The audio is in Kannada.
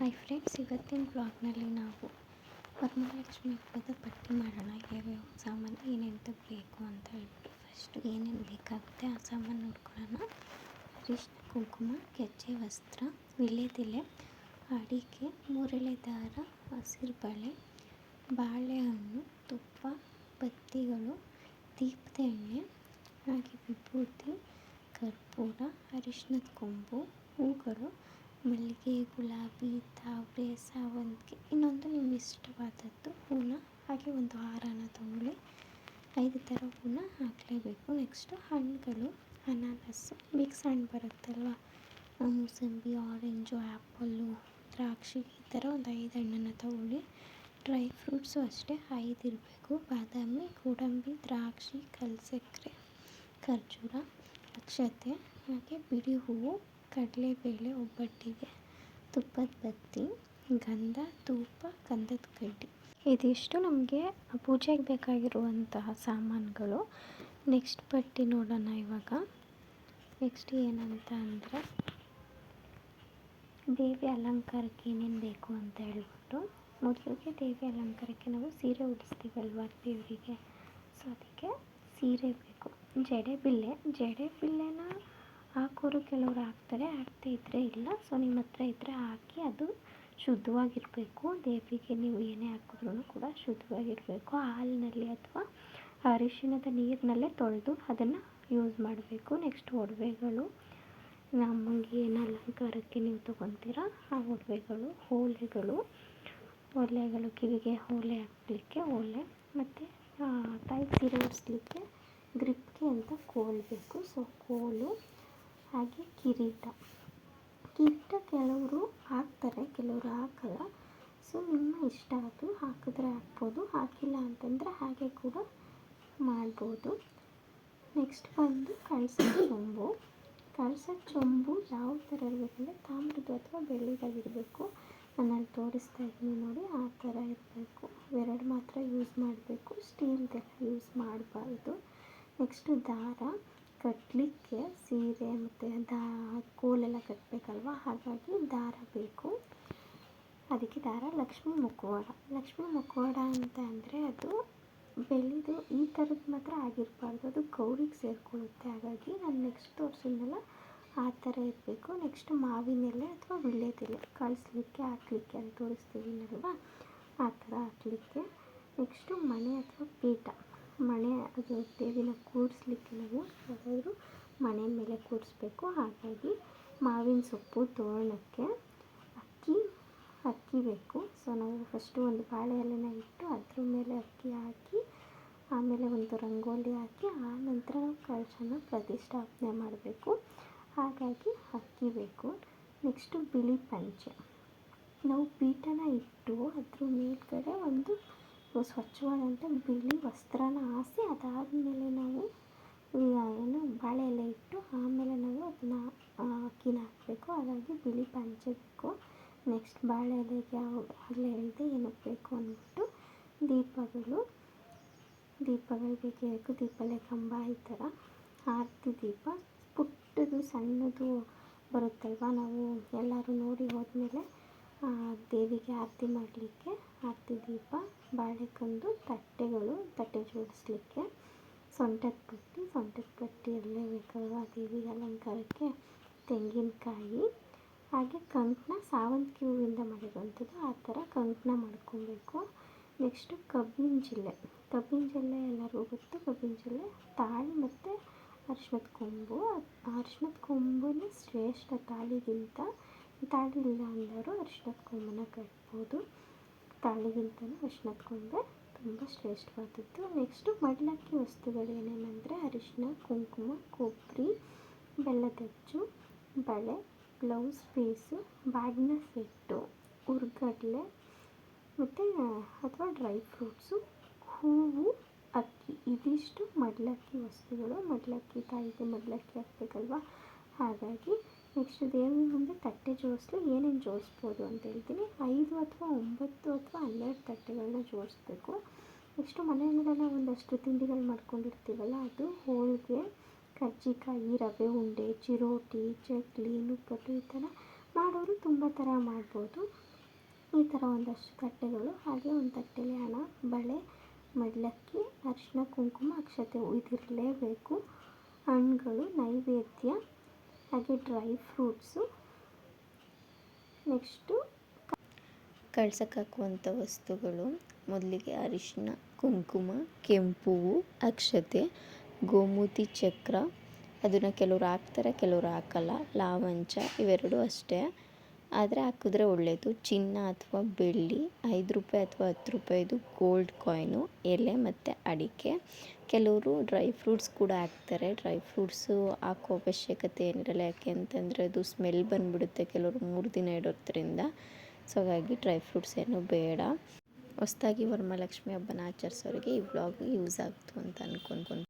ಹಾಯ್ ಫ್ರೆಂಡ್ಸ್ ಇವತ್ತಿನ ಬ್ಲಾಗ್ನಲ್ಲಿ ನಾವು ವರಮಹಾಲಕ್ಷ್ಮಿ ಹಬ್ಬದ ಪಟ್ಟಿ ಮಾಡೋಣ. ಯಾವ್ಯಾವ ಸಾಮಾನು ಏನೇನು ಬೇಕು ಅಂತ ಹೇಳ್ಬಿಟ್ಟು ಫಸ್ಟು ಏನೇನು ಬೇಕಾಗುತ್ತೆ ಆ ಸಾಮಾನು ನೋಡ್ಕೊಳ್ಳೋಣ. ಅರಿಶಿನ ಕುಂಕುಮ, ಗೆಜ್ಜೆ, ವಸ್ತ್ರ ವಿಳೆದೆಲೆ ಅಡಿಕೆ, ಮೂರೆಳೆ ದಾರ, ಹಸಿರು ಬಳೆ, ಬಾಳೆಹಣ್ಣು, ತುಪ್ಪ, ಬತ್ತಿಗಳು, ದೀಪದ ಎಣ್ಣೆ ಹಾಗೆ ವಿಭೂತಿ, ಕರ್ಪೂರ, ಅರಿಶಿನದ ಕೊಂಬು, ಹೂಗಳು ಮಲ್ಲಿಗೆ, ಗುಲಾಬಿ, ತಾವರೆ, ಸಾವಂತಿಗೆ, ಇನ್ನೊಂದು ನಿಮ್ಗೆ ಇಷ್ಟವಾದದ್ದು ಹೂವನ್ನ ಹಾಗೆ ಒಂದು ಹಾರನ ತಗೊಳ್ಳಿ ಐದು ಥರ ಹೂನ ಹಾಕಲೇಬೇಕು. ನೆಕ್ಸ್ಟು ಹಣ್ಣುಗಳು ಅನಾನಸ್ಸು ಮಿಕ್ಸ್ ಹಣ್ಣು ಬರುತ್ತಲ್ವ? ಮೂಸಂಬಿ ಆರೆಂಜು ಆ್ಯಪಲ್ಲು ದ್ರಾಕ್ಷಿ, ಈ ಥರ ಒಂದು ಐದು ಹಣ್ಣನ್ನು ತಗೊಳ್ಳಿ. ಡ್ರೈ ಫ್ರೂಟ್ಸು ಅಷ್ಟೇ, ಐದು ಇರಬೇಕು. ಬಾದಾಮಿ, ಗೋಡಂಬಿ, ದ್ರಾಕ್ಷಿ ಕಲ್ಸಕ್ಕರೆ ಖರ್ಜೂರ, ಅಕ್ಷತೆ, ಹಾಗೆ ಬಿಡಿ ಹೂವು. ಕಡಲೆಬೇಳೆ ಒಬ್ಬಟ್ಟಿಗೆ, ತುಪ್ಪದ ಬತ್ತಿ, ಗಂಧ ತುಪ್ಪ ಗಂಧದ ಕಡ್ಡಿ. ಇದಿಷ್ಟು ನಮಗೆ ಪೂಜೆಗೆ ಬೇಕಾಗಿರುವಂತಹ ಸಾಮಾನುಗಳು. ನೆಕ್ಸ್ಟ್ ಪಟ್ಟಿ ನೋಡೋಣ ಇವಾಗ. ನೆಕ್ಸ್ಟ್ ಏನಂತ ಅಂದರೆ, ದೇವಿ ಅಲಂಕಾರಕ್ಕೆ ಏನೇನು ಬೇಕು ಅಂತ ಹೇಳ್ಬಿಟ್ಟು, ಮೊದಲಿಗೆ ದೇವಿ ಅಲಂಕಾರಕ್ಕೆ ನಾವು ಸೀರೆ ಉಡಿಸ್ತೀವಲ್ವಾ ದೇವರಿಗೆ? ಸೊ ಅದಕ್ಕೆ ಸೀರೆ ಬೇಕು. ಜಡೆ ಬಿಲ್ಲೆ. ಜಡೆ ಬಿಲ್ಲೆನ ಹಾಕೋರು ಕೆಲವರು ಹಾಕ್ತಾರೆ, ಹಾಕ್ದೇ ಇದ್ದರೆ ಇಲ್ಲ. ಸೊ ನಿಮ್ಮ ಹತ್ರ ಇದ್ದರೆ ಹಾಕಿ ಅದು ಶುದ್ಧವಾಗಿರಬೇಕು. ದೇವಿಗೆ ನೀವು ಏನೇ ಹಾಕಿದ್ರು ಕೂಡ ಶುದ್ಧವಾಗಿರಬೇಕು. ಹಾಲಿನಲ್ಲಿ ಅಥವಾ ಅರಿಶಿಣದ ನೀರಿನಲ್ಲೇ ತೊಳೆದು ಅದನ್ನು ಯೂಸ್ ಮಾಡಬೇಕು. ನೆಕ್ಸ್ಟ್ ಒಡವೆಗಳು. ನಮಗೆ ಏನು ಅಲಂಕಾರಕ್ಕೆ ನೀವು ತೊಗೊತೀರ? ಆ ಒಡವೆಗಳು ಓಲೆಗಳು ಓಲೆಗಳು ಕಿವಿಗೆ ಓಲೆ ಹಾಕಲಿಕ್ಕೆ ಓಲೆ ಮತ್ತು ತಾಯಿ ಸೀರೆ ಉಡಿಸ್ಲಿಕ್ಕೆ ಗ್ರಿಪ್ಗೆ ಅಂತ ಕೋಲ್ ಬೇಕು. ಸೊ ಕೋಲು ಹಾಗೆ ಕಿರೀಟ. ಕಿರೀಟ ಕೆಲವರು ಹಾಕ್ತಾರೆ, ಕೆಲವರು ಹಾಕಲ್ಲ. ಸೊ ನಿಮ್ಮ ಇಷ್ಟ ಅದು, ಹಾಕಿದ್ರೆ ಹಾಕ್ಬೋದು, ಹಾಕಿಲ್ಲ ಅಂತಂದರೆ ಹಾಗೆ ಕೂಡ ಮಾಡ್ಬೋದು. ನೆಕ್ಸ್ಟ್ ಬಂದು ಕಳಸ ಚೊಂಬು. ಕಳಸ ಚೊಂಬು ಯಾವ ಥರ ಇರಬೇಕಂದ್ರೆ ತಾಮ್ರದ್ದು ಅಥವಾ ಬೆಳ್ಳಿದಾಗಿರಬೇಕು ನಾನಲ್ಲಿ ತೋರಿಸ್ತಾ ಇದ್ದೀನಿ ನೋಡಿ, ಆ ಥರ ಇರಬೇಕು. ಎರಡು ಮಾತ್ರ ಯೂಸ್ ಮಾಡಬೇಕು. ಸ್ಟೀಲ್ದೆಲ್ಲ ಯೂಸ್ ಮಾಡಬಾರ್ದು. ನೆಕ್ಸ್ಟು ದಾರ. ಕಟ್ಟಲಿಕ್ಕೆ ಸೀರೆ ಮತ್ತು ದಾ, ಕೋಲೆಲ್ಲ ಕಟ್ಟಬೇಕಲ್ವ ಹಾಗಾಗಿ ದಾರ ಬೇಕು. ಅದಕ್ಕೆ ದಾರ ಲಕ್ಷ್ಮೀ ಮುಖವಾಡ. ಲಕ್ಷ್ಮೀ ಮುಖವಾಡ ಅಂತ ಅಂದರೆ ಅದು ಬೆಳ್ಳಿದು ಈ ಥರದ್ದು ಮಾತ್ರ ಆಗಿರಬಾರ್ದು. ಅದು ಗೌರಿಗೆ ಸೇರಿಕೊಳ್ಳುತ್ತೆ. ಹಾಗಾಗಿ ನಾನು ನೆಕ್ಸ್ಟ್ ತೋರಿಸಿದ್ನೆಲ್ಲ ಆ ಥರ ಇರಬೇಕು. ನೆಕ್ಸ್ಟ್ ಮಾವಿನ ಎಲೆ ಅಥವಾ ವಿಳ್ಯದೆಲೆ ಕಳಿಸ್ಲಿಕ್ಕೆ, ಹಾಕ್ಲಿಕ್ಕೆ ಅಂತ ತೋರಿಸ್ತಿದ್ದೀನಲ್ವ ಆ ಥರ ಹಾಕ್ಲಿಕ್ಕೆ. ನೆಕ್ಸ್ಟು ಮಣೆ ಅಥವಾ ಪೀಠ. ಮಣೆ ಅದು ದೇವಿನ ಕೂರಿಸ್ಲಿಕ್ಕೆ ನಾವು ಯಾವುದಾದ್ರೂ ಮಣೆ ಮೇಲೆ ಕೂರಿಸ್ಬೇಕು. ಹಾಗಾಗಿ ಮಾವಿನ ಸೊಪ್ಪು, ತೋರಣಕ್ಕೆ ಅಕ್ಕಿ ಅಕ್ಕಿ ಬೇಕು. ಸೊ ನಾವು ಫಸ್ಟು ಒಂದು ಬಾಳೆ ಎಲೆನ ಇಟ್ಟು ಅದ್ರ ಮೇಲೆ ಅಕ್ಕಿ ಹಾಕಿ, ಆಮೇಲೆ ಒಂದು ರಂಗೋಲಿ ಹಾಕಿ, ಆ ನಂತರ ನಾವು ಕಳಶನ ಪ್ರತಿಷ್ಠಾಪನೆ ಮಾಡಬೇಕು. ಹಾಗಾಗಿ ಅಕ್ಕಿ ಬೇಕು. ನೆಕ್ಸ್ಟು ಬಿಳಿ ಪಂಚೆ. ನಾವು ಪೀಠನ ಇಟ್ಟು ಅದ್ರ ಮೇಲ್ಗಡೆ ಒಂದು ಸ್ವಚ್ಛವಾದಂಥ ಬಿಳಿ ವಸ್ತ್ರನ ಆಸಿ ಅದಾದಮೇಲೆ ನಾವು ಏನು ಬಾಳೆ ಎಲೆ ಇಟ್ಟು ಆಮೇಲೆ ನಾವು ಅದನ್ನ ಅಕ್ಕಿನ ಹಾಕಬೇಕು. ಹಾಗಾಗಿ ಬಿಳಿ ಪಂಚೆ ಬೇಕು ನೆಕ್ಸ್ಟ್ ಬಾಳೆ ಎಲೆಗೆ ಆಗಲೇ ಹೇಳಿದೆ ಏನಕ್ಕೆ ಬೇಕು ಅಂದ್ಬಿಟ್ಟು ದೀಪಗಳು ದೀಪಗಳು ಬೇಕೇ ಬೇಕು. ದೀಪಲೆ ಕಂಬ ಈ ಥರ ಆರತಿ ದೀಪ. ಪುಟ್ಟದು ಸಣ್ಣದು ಬರುತ್ತಲ್ವ ನಾವು ಎಲ್ಲರೂ ನೋಡಿ ಹೋದ್ಮೇಲೆ ದೇವಿಗೆ ಆರತಿ ಮಾಡಲಿಕ್ಕೆ, ಆರತಿ ದೀಪ, ಬಾಳೆಕಂದು ತಟ್ಟೆಗಳು, ತಟ್ಟೆ ಜೋಡಿಸ್ಲಿಕ್ಕೆ, ಸೊಂಟದ ಪಟ್ಟಿ ಸೊಂಟದ ಪಟ್ಟಿ ಇರಲೇಬೇಕಲ್ವ ದೇವಿಗೆ ಅಲಂಕಾರಕ್ಕೆ ತೆಂಗಿನಕಾಯಿ, ಹಾಗೆ ಕಂಕಣ, ಸಾವಂತಿಗೆ ಹೂವಿಂದ ಮಾಡಿರುವಂಥದ್ದು, ಆ ಥರ ಕಂಕಣ ಮಾಡ್ಕೊಬೇಕು. ನೆಕ್ಸ್ಟು ಕಬ್ಬಿನ ಜಿಲ್ಲೆ. ಕಬ್ಬಿನ ಜಿಲ್ಲೆ ಎಲ್ಲರಿಗೂ ಗೊತ್ತು, ಕಬ್ಬಿನ ಜಿಲ್ಲೆ ತಾಳಿ ಮತ್ತು ಅರ್ಶಿನದ ಕೊಂಬು. ಅರ್ಶಿನದ ಕೊಂಬುನೇ ಶ್ರೇಷ್ಠ ತಾಳಿಗಿಂತ ತಾಳಿ ಇಲ್ಲ ಅಂದವರು ಅರ್ಶಿನದ ಕೊಂಬನ್ನ ಕಟ್ಬೋದು. ತಾಳಿಗಿಂತಲೂ ಅರಿಶಿನದ ಕೊಂಬೆ ತುಂಬ ಶ್ರೇಷ್ಠವಾದದ್ದು. ನೆಕ್ಸ್ಟು ಮಡಿಲಕ್ಕಿ ವಸ್ತುಗಳು ಏನೇನೆಂದರೆ ಅರಿಶಿಣ ಕುಂಕುಮ, ಕೊಬ್ಬರಿ, ಬೆಲ್ಲದಚ್ಚು, ಬಳೆ, ಬ್ಲೌಸ್, ಪೀಸು ಬ್ಯಾಗ್ನ ಸೆಟ್ಟು ಹುರ್ಗಡ್ಲೆ ಮತ್ತು, ಅಥವಾ ಡ್ರೈ ಫ್ರೂಟ್ಸು, ಹೂವು, ಅಕ್ಕಿ. ಇದಿಷ್ಟು ಮಡಿಲಕ್ಕಿ ವಸ್ತುಗಳು. ಮಡಿಲಕ್ಕಿ ತಾಯಿಗೆ ಮಡಿಲಕ್ಕಿ ಹಾಕ್ಬೇಕಲ್ವ ಹಾಗಾಗಿ ನೆಕ್ಸ್ಟ್ ದೇವ್ರ ಮುಂದೆ ತಟ್ಟೆ ಜೋಡಿಸ್ಲಿ, ಏನೇನು ಜೋಡಿಸ್ಬೋದು ಅಂತ ಹೇಳ್ತೀನಿ. ಐದು ಅಥವಾ ಒಂಬತ್ತು ಅಥವಾ ಹನ್ನೆರಡು ತಟ್ಟೆಗಳನ್ನ ಜೋಡಿಸ್ಬೇಕು. ನೆಕ್ಸ್ಟು ಮನೆಯಲ್ಲೆಲ್ಲ ಒಂದಷ್ಟು ತಿಂಡಿಗಳು ಮಾಡ್ಕೊಂಡಿರ್ತೀವಲ್ಲ, ಅದು ಹೋಳಿಗೆ, ಕರ್ಜಿಕಾಯಿ, ರವೆ ಉಂಡೆ, ಚಿರೋಟಿ, ಚಕ್ಲಿ ನಿಪ್ಪಟ್ಟು ಈ ಥರ ಮಾಡೋರು ತುಂಬ ಥರ ಮಾಡ್ಬೋದು. ಈ ಥರ ಒಂದಷ್ಟು ತಟ್ಟೆಗಳು. ಹಾಗೆ ಒಂದು ತಟ್ಟೆಲಿ ಹಣ, ಬಳೆ, ಮಡ್ಲಕ್ಕಿ ಅರಿಶಿನ ಕುಂಕುಮ, ಅಕ್ಷತೆ ಇದಿರಲೇಬೇಕು ಹಣ್ಣುಗಳು, ನೈವೇದ್ಯ ಹಾಗೆ ಡ್ರೈ ಫ್ರೂಟ್ಸು. ನೆಕ್ಸ್ಟು ಕಳ್ಸಕ್ಕೆ ಹಾಕುವಂಥ ವಸ್ತುಗಳು ಮೊದಲಿಗೆ ಅರಿಶಿನ ಕುಂಕುಮ ಕೆಂಪು ಅಕ್ಷತೆ, ಗೋಮೂತಿ ಚಕ್ರ. ಅದನ್ನು ಕೆಲವ್ರು ಹಾಕ್ತಾರೆ, ಕೆಲವ್ರು ಹಾಕಲ್ಲ. ಲಾವಂಚ ಇವೆರಡೂ ಅಷ್ಟೇ. ಆದರೆ ಹಾಕಿದ್ರೆ ಒಳ್ಳೆಯದು ಚಿನ್ನ ಅಥವಾ ಬೆಳ್ಳಿ, ಐದು ರೂಪಾಯಿ ಅಥವಾ ಹತ್ತು ರೂಪಾಯಿದು ಗೋಲ್ಡ್ ಕಾಯ್ನು ಎಲೆ ಮತ್ತು ಅಡಿಕೆ. ಕೆಲವರು ಡ್ರೈ ಫ್ರೂಟ್ಸ್ ಕೂಡ ಹಾಕ್ತಾರೆ. ಡ್ರೈ ಫ್ರೂಟ್ಸು ಹಾಕೋ ಅವಶ್ಯಕತೆ ಏನಿರಲ್ಲ. ಯಾಕೆ ಅಂತಂದರೆ ಅದು ಸ್ಮೆಲ್ ಬಂದುಬಿಡುತ್ತೆ ಕೆಲವರು ಮೂರು ದಿನ ಇಡೋದ್ರಿಂದ ಸೊ ಹಾಗಾಗಿ ಡ್ರೈ ಫ್ರೂಟ್ಸ್ ಏನು ಬೇಡ. ಹೊಸ್ದಾಗಿ ವರಮಹಾಲಕ್ಷ್ಮಿ ಹಬ್ಬನ ಆಚರಿಸೋರಿಗೆ ಈ ವ್ಲಾಗ್ ಯೂಸ್ ಆಗ್ತು ಅಂತ ಅನ್ಕೊಂಡ್ಕೊಂಡು